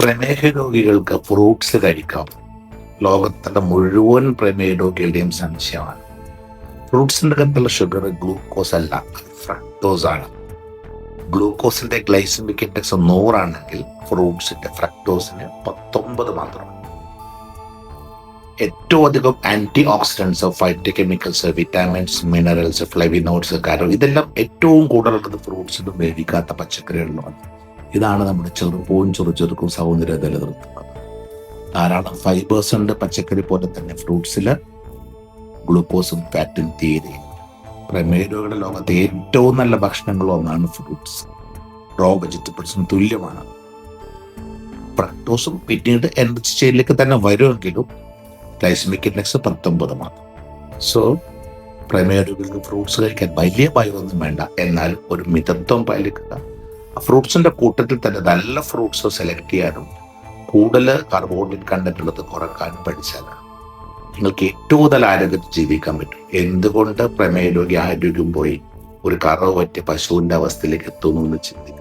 പ്രമേഹ രോഗികൾക്ക് ഫ്രൂട്ട്സ് കഴിക്കാം. ലോകത്തിന്റെ മുഴുവൻ പ്രമേഹ രോഗികളുടെയും സംശയമാണ്. ഫ്രൂട്ട്സിന്റെ അകത്തുള്ള ഷുഗർ ഗ്ലൂക്കോസ് അല്ല ഫ്രക്ടോസ് ആണ്. ഗ്ലൂക്കോസിന്റെ ഗ്ലൈസമിക് ഇൻഡെക്സ് നൂറാണെങ്കിൽ ഫ്രൂട്ട്സിന്റെ ഫ്രക്ടോസിന് പത്തൊമ്പത് മാത്രമാണ്. ഏറ്റവും അധികം antioxidants phytochemicals vitamins minerals flavonoids കാരണം ഇതെല്ലാം ഏറ്റവും കൂടുതലുള്ളത് ഫ്രൂട്ട്സിലും വേവിക്കാത്ത പച്ചക്കറികളിലുമാണ് ഇതാണ് നമ്മുടെ ചെറുപ്പവും ചെറുചെറുക്കും സൗന്ദര്യ നിലനിർത്തുന്നത്. ധാരാളം ഫൈബേഴ്സ് ഉണ്ട്. പച്ചക്കറി പോലെ തന്നെ ഫ്രൂട്ട്സിൽ ഗ്ലൂക്കോസും ഫാറ്റും തീരെ പ്രമേഹ രോഗികളുടെ ലോകത്തെ ഏറ്റവും നല്ല ഭക്ഷണങ്ങളിൽ ഒന്നാണ് ഫ്രൂട്ട്സ് റോ വെജിറ്റബിൾസും തുല്യമാണ്. പ്രക്ടോസും പിന്നീട് എനർജി ചെയിലേക്ക് തന്നെ വരുമെങ്കിലും ഗ്ലൈസമിക് ഇൻഡെക്സ് പത്തൊമ്പത് മാത്രം സോ പ്രമേഹ രോഗികൾക്ക് ഫ്രൂട്ട്സ് കഴിക്കാൻ വലിയ ഭയമൊന്നും വേണ്ട. എന്നാൽ ഒരു മിതത്വം പാലിക്കുക ഫ്രൂട്ട്സിന്റെ കൂട്ടത്തിൽ തന്നെ നല്ല ഫ്രൂട്ട്സ് സെലക്ട് ചെയ്യാനും കൂടുതൽ കാർബോഹൈഡ്രേറ്റ് കണ്ടന്റ് ഉള്ളത് കുറക്കാനും പഠിച്ചാൽ നിങ്ങൾക്ക് ഏറ്റവും കൂടുതൽ ആരോഗ്യത്തിൽ ജീവിക്കാൻ പറ്റും. എന്തുകൊണ്ട് പ്രമേയ രോഗി ആരോഗ്യം പോയി? ഒരു കറവ് പറ്റിയ പശുവിന്റെ അവസ്ഥയിലേക്ക് എത്തുന്നു എന്ന് ചിന്തിക്കുക